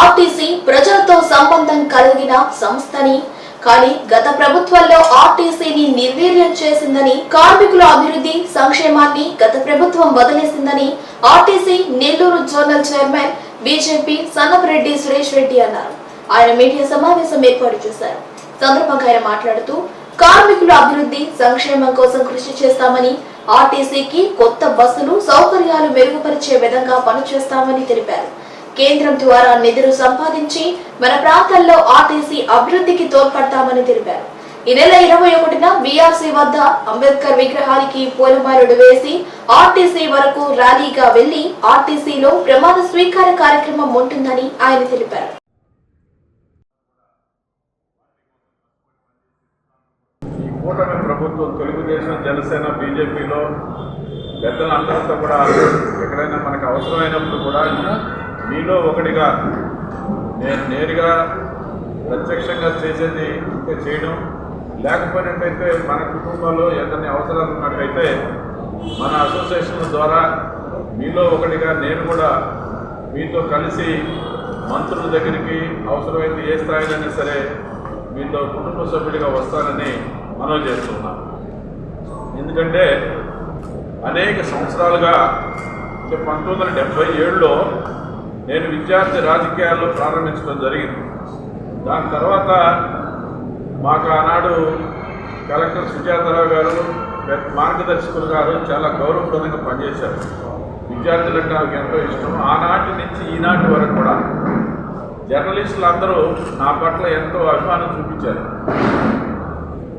RTC ప్రజలతో సంబంధం కలిగిన సంస్థని. కానీ గత ప్రభుత్వంలో ఆర్టీసీని నిర్వీర్యం చేసిందని కార్మికుల అభివృద్ధి సంక్షేమాన్ని గత ప్రభుత్వం వదిలేసిందని RTC Nellore zonal chairman BJP Sannapareddy Suresh Reddy అన్నారు. ఆయన మీడియా సమావేశం ఏర్పాటు చేశారు. సందర్భంగా ఆయన మాట్లాడుతూ కార్మికుల అభివృద్ధి సంక్షేమం కోసం కృషి చేస్తామని ఆర్టీసీకి కొత్త బస్సులు సౌకర్యాలు మెరుగుపరిచే విధంగా పనిచేస్తామని తెలిపారు. కేంద్రం ద్వారా నిధులు సంపాదించి మన ప్రాంతాల్లో ఆర్టీసీ అభివృద్ధికి తోడ్పడతామని తెలిపారు. ఈ నెల ఇరవై ఒకటిన బీఆర్సీ వద్ద అంబేద్కర్ విగ్రహానికి పూలమాలలు వేసి ఆర్టీసీ వరకు ర్యాలీగా వెళ్ళి ఆర్టీసీలో ప్రమాద స్వీకార కార్యక్రమం ఉంటుందని ఆయన తెలిపారు. కూటమి ప్రభుత్వం తెలుగుదేశం జనసేన బీజేపీలో పెద్దలందరితో కూడా ఎక్కడైనా మనకు అవసరమైనప్పుడు కూడా మీలో ఒకటిగా నేను నేరుగా ప్రత్యక్షంగా చేసేది ఇంకా చేయడం. లేకపోయినట్టయితే మన కుటుంబంలో ఏదైనా అవసరాలు ఉన్నట్టయితే మన అసోసియేషన్ ద్వారా మీలో ఒకటిగా నేను కూడా మీతో కలిసి మంత్రుల దగ్గరికి అవసరమైతే ఏ స్థాయిలైనా సరే మీతో కుటుంబ సభ్యుడిగా వస్తానని మనవి చేస్తున్నాను ఎందుకంటే అనేక సంవత్సరాలుగా అంటే పంతొమ్మిది వందల డెబ్బై ఏడులో నేను విద్యార్థి రాజకీయాల్లో ప్రారంభించడం జరిగింది. దాని తర్వాత మాకు ఆనాడు కలెక్టర్ సుజాతారావు గారు మార్గదర్శకులు గారు చాలా గౌరవప్రదంగా పనిచేశారు. విద్యార్థులంటే నాకు ఎంతో ఇష్టం. ఆనాటి నుంచి ఈనాటి వరకు కూడా జర్నలిస్టులు అందరూ నా పట్ల ఎంతో అభిమానం చూపించారు.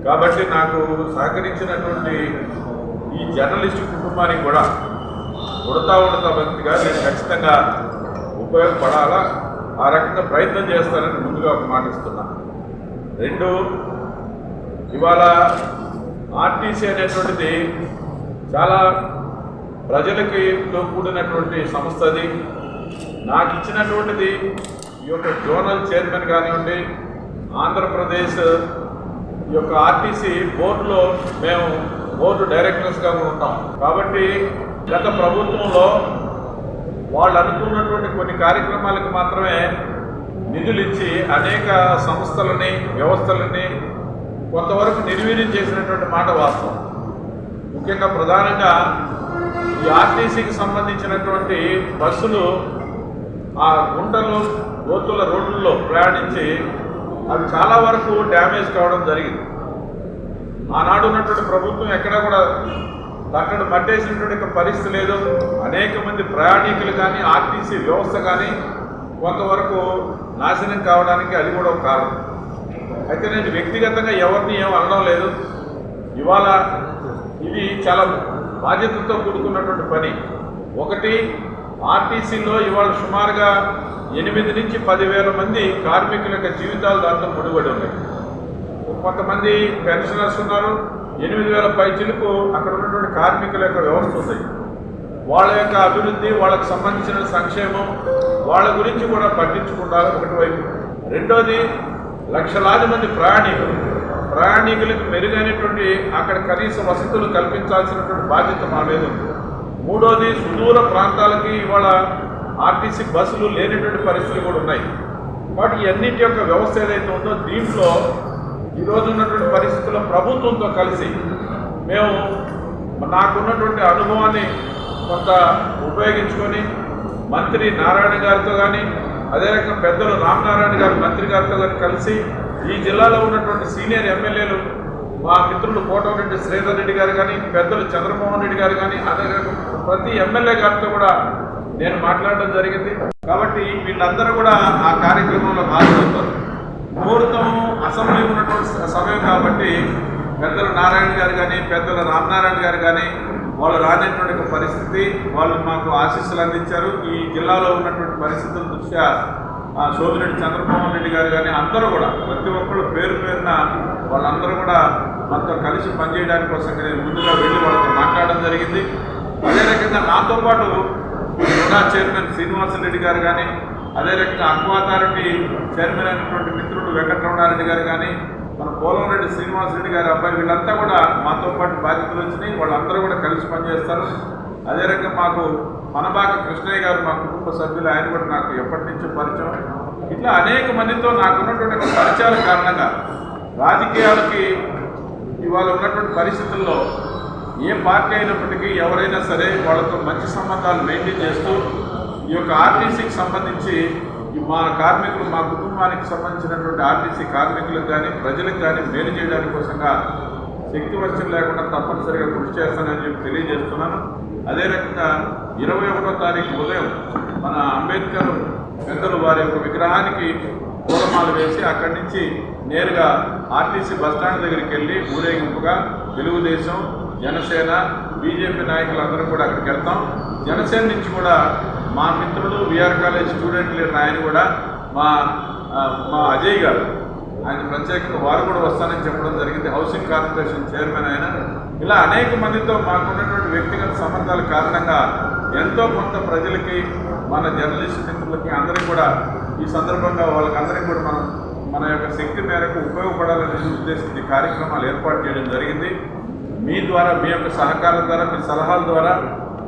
కాబట్టి నాకు సహకరించినటువంటి ఈ జర్నలిస్టు కుటుంబానికి కూడా ఉడతా ఉడతా భక్తిగా నేను ఖచ్చితంగా ఉపయోగపడాలా? ఆ రకంగా ప్రయత్నం చేస్తారని ముందుగా ఒక రెండు ఇవాళ ఆర్టీసీ అనేటువంటిది చాలా ప్రజలకి తో కూడినటువంటి సంస్థ అది. నాకు ఇచ్చినటువంటిది ఈ యొక్క జోనల్ చైర్మన్ కానివ్వండి ఆంధ్రప్రదేశ్ ఈ యొక్క ఆర్టీసీ బోర్డులో మేము బోర్డు డైరెక్టర్స్గా ఉంటాం. కాబట్టి గత ప్రభుత్వంలో వాళ్ళు అనుకున్నటువంటి కొన్ని కార్యక్రమాలకు మాత్రమే నిధులు ఇచ్చి అనేక సంస్థలని వ్యవస్థలని కొంతవరకు నిర్వీర్యం చేసినటువంటి మాట వాస్తవం. ముఖ్యంగా ప్రధానంగా ఈ ఆర్టీసీకి సంబంధించినటువంటి బస్సులు ఆ గుంటలు గోతుల రోడ్లలో ప్రయాణించి అవి చాలా వరకు డ్యామేజ్ కావడం జరిగింది. ఆనాడు ఉన్నటువంటి ప్రభుత్వం ఎక్కడ కూడా అక్కడ పట్టేసినటువంటి పరిస్థితి లేదు. అనేక మంది ప్రయాణికులు కానీ ఆర్టీసీ వ్యవస్థ కానీ కొంతవరకు నాశనం కావడానికి అది కూడా ఒక కారణం. అయితే నేను వ్యక్తిగతంగా ఎవరిని ఏం అనడం లేదు. ఇవాళ ఇది చాలా బాధ్యతతో కూడుకున్నటువంటి పని. ఒకటి ఆర్టీసీలో ఇవాళ సుమారుగా ఎనిమిది నుంచి పదివేల మంది కార్మికుల యొక్క జీవితాలు దాంతో ముడిపడి ఉన్నాయి. కొంతమంది పెన్షనర్స్ ఉన్నారు ఎనిమిది వేల పైచిలకు అక్కడ ఉన్నటువంటి కార్మికుల యొక్క వ్యవస్థ ఉంది. వాళ్ళ యొక్క అభివృద్ధి వాళ్ళకు సంబంధించిన సంక్షేమం వాళ్ళ గురించి కూడా పట్టించుకుంటారు ఒకటి వైపు. రెండోది లక్షలాది మంది ప్రయాణికులు. ప్రయాణికులకు మెరుగైనటువంటి అక్కడ కనీస వసతులు కల్పించాల్సినటువంటి బాధ్యత మా మీద ఉంది. మూడోది సుదూర ప్రాంతాలకి ఇవాళ ఆర్టీసీ బస్సులు లేనటువంటి పరిస్థితులు కూడా ఉన్నాయి. కాబట్టి ఈ అన్నింటి యొక్క వ్యవస్థ ఏదైతే ఉందో దీంట్లో ఈరోజు ఉన్నటువంటి పరిస్థితుల్లో ప్రభుత్వంతో కలిసి మేము నాకున్నటువంటి అనుభవాన్ని కొంత ఉపయోగించుకొని మంత్రి నారాయణ గారితో కానీ అదే రకంగా పెద్దలు రామనారాయణ గారు మంత్రి గారితో కానీ కలిసి ఈ జిల్లాలో ఉన్నటువంటి సీనియర్ ఎమ్మెల్యేలు మా మిత్రులు కోటమిరెడ్డి శ్రీధర్ రెడ్డి గారు కానీ పెద్దలు చంద్రమోహన్ రెడ్డి గారు కానీ అదే ప్రతి ఎమ్మెల్యే గారితో కూడా నేను మాట్లాడడం జరిగింది. కాబట్టి వీళ్ళందరూ కూడా ఆ కార్యక్రమంలో హాజరవుతారు ముహూర్తము అసెంబ్లీ ఉన్నటువంటి సమయం కాబట్టి పెద్దలు నారాయణ గారు కానీ పెద్దల రామనారాయణ గారు కానీ వాళ్ళు రానటువంటి పరిస్థితి వాళ్ళు మాకు ఆశీస్సులు అందించారు. ఈ జిల్లాలో ఉన్నటువంటి పరిస్థితుల దృష్ట్యా ఆ, సోదరుడు చంద్రమోహన్ రెడ్డి గారు కానీ అందరూ కూడా ప్రతి ఒక్కళ్ళు పేరు పేరున వాళ్ళందరూ కూడా మనతో కలిసి పనిచేయడానికి కోసం నేను ముందుగా వెళ్ళి వాళ్ళతో మాట్లాడడం జరిగింది. అదే రకంగా నాతో పాటు రుణా చైర్మన్ శ్రీనివాసరెడ్డి గారు కానీ అదే రకంగా అక్వా అథారిటీ చైర్మన్ అయినటువంటి మిత్రుడు వెంకటరమణారెడ్డి గారు కానీ మన పోలంరెడ్డి శ్రీనివాసరెడ్డి గారి అబ్బాయి వీళ్ళంతా కూడా మాతో పాటు బాధ్యతలు వచ్చినాయి. వాళ్ళందరూ కూడా కలిసి పనిచేస్తారు. అదే రకంగా మాకు మనబాక కృష్ణయ్య గారు మా కుటుంబ సభ్యులు ఆయన కూడా నాకు ఎప్పటి నుంచో పరిచయం. ఇట్లా అనేక మందితో నాకున్నటువంటి ఒక పరిచయాల కారణంగా రాజకీయాలకి ఇవాళ ఉన్నటువంటి పరిస్థితుల్లో ఏ పార్టీ అయినప్పటికీ ఎవరైనా సరే వాళ్ళతో మంచి సంబంధాలు మెయింటైన్ చేస్తూ ఈ యొక్క ఆర్టీసీకి సంబంధించి మా కార్మికులు మా కుటుంబానికి సంబంధించినటువంటి ఆర్టీసీ కార్మికులకు కానీ ప్రజలకు కానీ మేలు చేయడానికి కోసంగా శక్తి వర్షం లేకుండా తప్పనిసరిగా కృషి చేస్తానని చెప్పి తెలియజేస్తున్నాను. అదే రకంగా ఇరవై ఒకటో తారీఖు ఉదయం మన అంబేద్కర్ పెద్దలు వారి యొక్క విగ్రహానికి పూలమాలు వేసి అక్కడి నుంచి నేరుగా ఆర్టీసీ బస్టాండ్ దగ్గరికి వెళ్ళి ఊరేగింపుగా తెలుగుదేశం జనసేన బీజేపీ నాయకులందరూ కూడా అక్కడికి వెళ్తాం. జనసేన నుంచి కూడా మా మిత్రుడు విఆర్ కాలేజ్ స్టూడెంట్ లీడర్ ఆయన కూడా మా మా అజయ్ గారు. ఆయన ప్రత్యేకంగా వారు కూడా వస్తానని చెప్పడం జరిగింది. హౌసింగ్ కార్పొరేషన్ చైర్మన్ ఆయన. ఇలా అనేక మందితో మాకున్నటువంటి వ్యక్తిగత సంబంధాల కారణంగా ఎంతో కొంత ప్రజలకి మన జర్నలిస్ట్ మిత్రులకి అందరికీ కూడా ఈ సందర్భంగా వాళ్ళకందరికీ కూడా మనం మన యొక్క శక్తి మేరకు ఉపయోగపడాలనే ఉద్దేశించి కార్యక్రమాలు ఏర్పాటు చేయడం జరిగింది. మీ ద్వారా మీ యొక్క సహకారం ద్వారా మీ సలహాల ద్వారా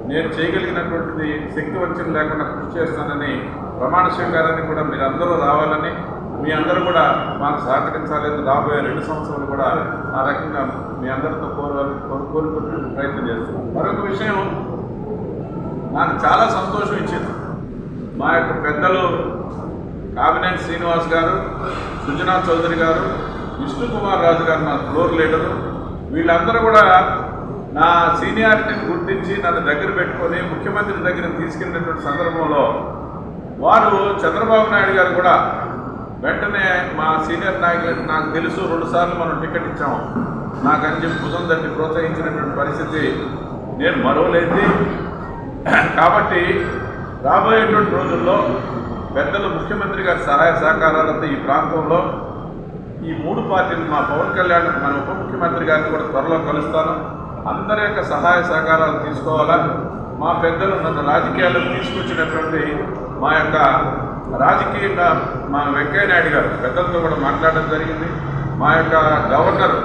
నేను చేయగలిగినటువంటిది శక్తి వంచన లేకుండా కృషి చేస్తానని ప్రమాణ స్వీకారాన్ని కూడా మీరందరూ రావాలని మీ అందరూ కూడా మాకు సహకరించాలని రాబోయే రెండు సంవత్సరాలు కూడా ఆ రకంగా మీ అందరితో కోరాలని కోరుకుంటున్న ప్రయత్నం చేస్తున్నాం మరొక విషయం నాకు చాలా సంతోషం ఇచ్చింది. మా యొక్క పెద్దలు కామినేని శ్రీనివాస్ గారు సుజనా చౌదరి గారు విష్ణు కుమార్ రాజు గారు నా ఫ్లోర్ లీడరు వీళ్ళందరూ కూడా నా సీనియారిటీని గుర్తించి నన్ను దగ్గర పెట్టుకొని ముఖ్యమంత్రి దగ్గర తీసుకెళ్ళినటువంటి సందర్భంలో వారు చంద్రబాబు నాయుడు గారు కూడా వెంటనే మా సీనియర్ నాయకులు నాకు తెలుసు రెండుసార్లు మనం టికెట్ ఇచ్చాము అని చెప్పి భుజం తట్టి ప్రోత్సహించినటువంటి పరిస్థితి నేను మరవలేదు కాబట్టి రాబోయేటువంటి రోజుల్లో పెద్దలు ముఖ్యమంత్రి గారి సహాయ సహకారాలతో ఈ ప్రాంతంలో ఈ మూడు పార్టీలు మా పవన్ కళ్యాణ్ మన ఉప ముఖ్యమంత్రి గారిని కూడా త్వరలో కలుస్తాను. అందరి యొక్క సహాయ సహకారాలు తీసుకోవాలా? మా పెద్దలు నన్ను రాజకీయాలకు తీసుకొచ్చినటువంటి మా యొక్క రాజకీయంగా మా వెంకయ్య నాయుడు గారు పెద్దలతో కూడా మాట్లాడడం జరిగింది. మా యొక్క గవర్నర్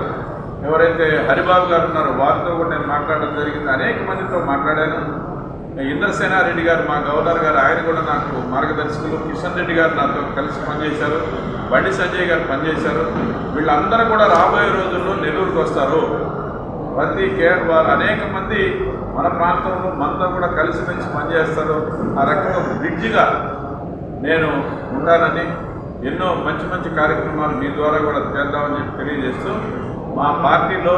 ఎవరైతే హరిబాబు గారు ఉన్నారో వారితో కూడా నేను మాట్లాడడం జరిగింది. అనేక మందితో మాట్లాడాను. ఇంద్రసేనారెడ్డి గారు మా గవర్నర్ గారు ఆయన కూడా నాకు మార్గదర్శకులు. కిషన్ రెడ్డి గారు నాతో కలిసి పనిచేశారు. బండి సంజయ్ గారు పనిచేశారు. వీళ్ళందరూ కూడా రాబోయే రోజుల్లో నెల్లూరుకు వస్తారు. ప్రతి కేర్ వారు అనేక మంది మన ప్రాంతంలో మనతో కూడా కలిసిమెలిసి పనిచేస్తారు. ఆ రకంగా బ్రిడ్జిగా నేను ఉండాలని ఎన్నో మంచి మంచి కార్యక్రమాలు మీ ద్వారా కూడా చేద్దామని చెప్పి తెలియజేస్తూ మా పార్టీలో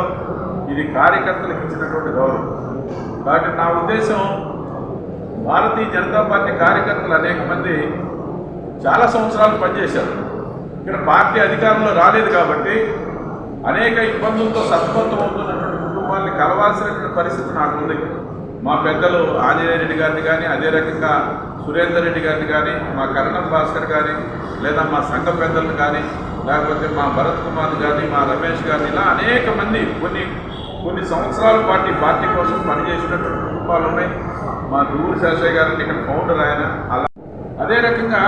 ఇది కార్యకర్తలకు ఇచ్చినటువంటి గౌరవం. కాబట్టి నా ఉద్దేశం భారతీయ జనతా పార్టీ కార్యకర్తలు అనేక మంది చాలా సంవత్సరాలు పనిచేశారు. ఇక్కడ పార్టీ అధికారంలో రాలేదు కాబట్టి అనేక ఇబ్బందులతో సత్పంతం అవుతున్నటువంటి వారిని కలవాల్సినటువంటి పరిస్థితి నాకు ఉంది. మా పెద్దలు ఆంజనేయ రెడ్డి గారిని కానీ అదే రకంగా సురేందర్ రెడ్డి గారిని కానీ మా కరణం భాస్కర్ కానీ లేదా మా సంఘ పెద్దలను కానీ లేకపోతే మా భరత్ కుమార్ కానీ మా రమేష్ గారిని ఇలా అనేక మంది కొన్ని కొన్ని సంవత్సరాల పాటు పార్టీ కోసం పనిచేసినటువంటి కుటుంబాలు ఉన్నాయి. మా దూరు శాసయ్య గారిని ఇక్కడ ఫౌండర్ ఆయన. అలా అదే రకంగా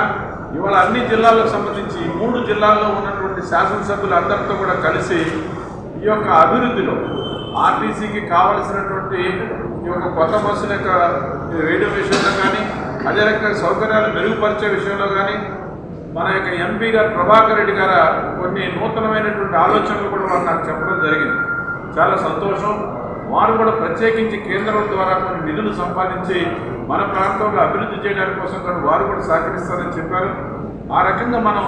ఇవాళ అన్ని జిల్లాలకు సంబంధించి మూడు జిల్లాల్లో ఉన్నటువంటి శాసనసభ్యులు అందరితో కూడా కలిసి ఈ యొక్క అభివృద్ధిలో ఆర్టీసీకి కావలసినటువంటి ఈ యొక్క కొత్త బస్సుల యొక్క వేయడం విషయంలో కానీ అదే రకంగా సౌకర్యాలు మెరుగుపరిచే విషయంలో కానీ మన యొక్క ఎంపీ గారు ప్రభాకర్ రెడ్డి గారు కొన్ని నూతనమైనటువంటి ఆలోచనలు కూడా వారు నాకు చెప్పడం జరిగింది. చాలా సంతోషం. వారు కూడా ప్రత్యేకించి కేంద్రం ద్వారా కొన్ని నిధులు సంపాదించి మన ప్రాంతంలో అభివృద్ధి చేయడానికి కోసం కూడా వారు కూడా సహకరిస్తారని చెప్పారు. ఆ రకంగా మనం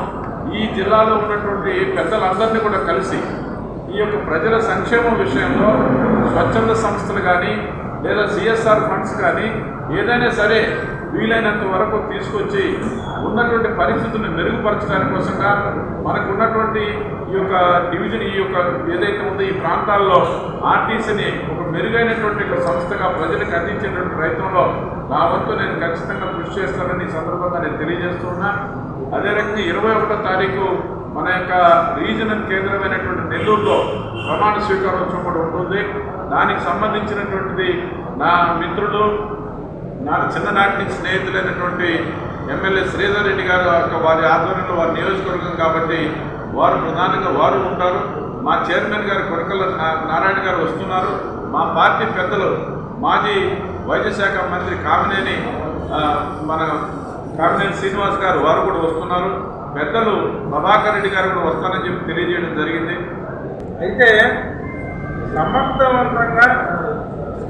ఈ జిల్లాలో ఉన్నటువంటి పెద్దలందరినీ కూడా కలిసి ఈ యొక్క ప్రజల సంక్షేమం విషయంలో స్వచ్ఛంద సంస్థలు కానీ లేదా సిఎస్ఆర్ ఫండ్స్ కానీ ఏదైనా సరే వీలైనంత వరకు తీసుకొచ్చి ఉన్నటువంటి పరిస్థితులను మెరుగుపరచడానికి కోసంగా మనకు ఉన్నటువంటి ఈ యొక్క డివిజన్ ఈ యొక్క ఏదైతే ఉందో ఈ ప్రాంతాల్లో ఆర్టీసీని ఒక మెరుగైనటువంటి ఒక సంస్థగా ప్రజలకు అందించేటువంటి ప్రయత్నంలో నా వంతు నేను ఖచ్చితంగా కృషి చేస్తానని ఈ సందర్భంగా నేను తెలియజేస్తున్నా అదే రకంగా ఇరవై ఒకటో తారీఖు మన యొక్క రీజనల్ కేంద్రమైనటువంటి నెల్లూరులో ప్రమాణ స్వీకారోత్సవం కూడా ఉంటుంది. దానికి సంబంధించినటువంటిది నా మిత్రుడు నా చిన్ననాటి స్నేహితులైనటువంటి ఎమ్మెల్యే శ్రీధర్ రెడ్డి గారు యొక్క వారి ఆధ్వర్యంలో వారి నియోజకవర్గం కాబట్టి వారు ప్రధానంగా వారు ఉంటారు. మా చైర్మన్ గారు కొరకల నారాయణ గారు వస్తున్నారు. మా పార్టీ పెద్దలు మాజీ వైద్య శాఖ మంత్రి కామినేని మన కామినేని శ్రీనివాస్ గారు వారు కూడా వస్తున్నారు. పెద్దలు ప్రభాకర్ రెడ్డి గారు కూడా వస్తారని చెప్పి తెలియజేయడం జరిగింది. అయితే సమర్థవంతంగా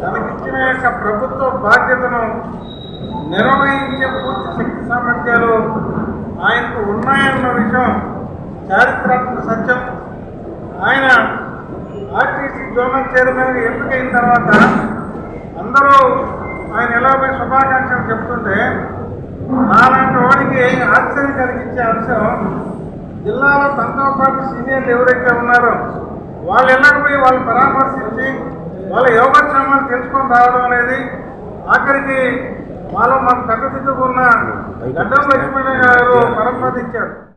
తనకిచ్చిన యొక్క ప్రభుత్వ బాధ్యతను నిర్వహించే పూర్తి శక్తి సామర్థ్యాలు ఆయనకు ఉన్నాయన్న విషయం చారిత్రాత్మక సత్యం. ఆయన ఆర్టీసీ జోనల్ చైర్మన్ ఎంపికైన తర్వాత అందరూ ఆయన ఎలా పోయి శుభాకాంక్షలు చెప్తుంటే నాలాంటి వాడికి ఆశ్చర్యం కలిగించే అంశం జిల్లాలో తనతో పాటు సీనియర్లు ఎవరైతే ఉన్నారో వాళ్ళు ఎన్నడూ పోయి వాళ్ళు పరామర్శించి వాళ్ళ యోగక్షేమాలు తెలుసుకొని రావడం అనేది ఆఖరికి మాలో మాకు పెద్ద దిద్దుకున్న గడ్డం లక్ష్మణ గారు పరపతిచ్చారు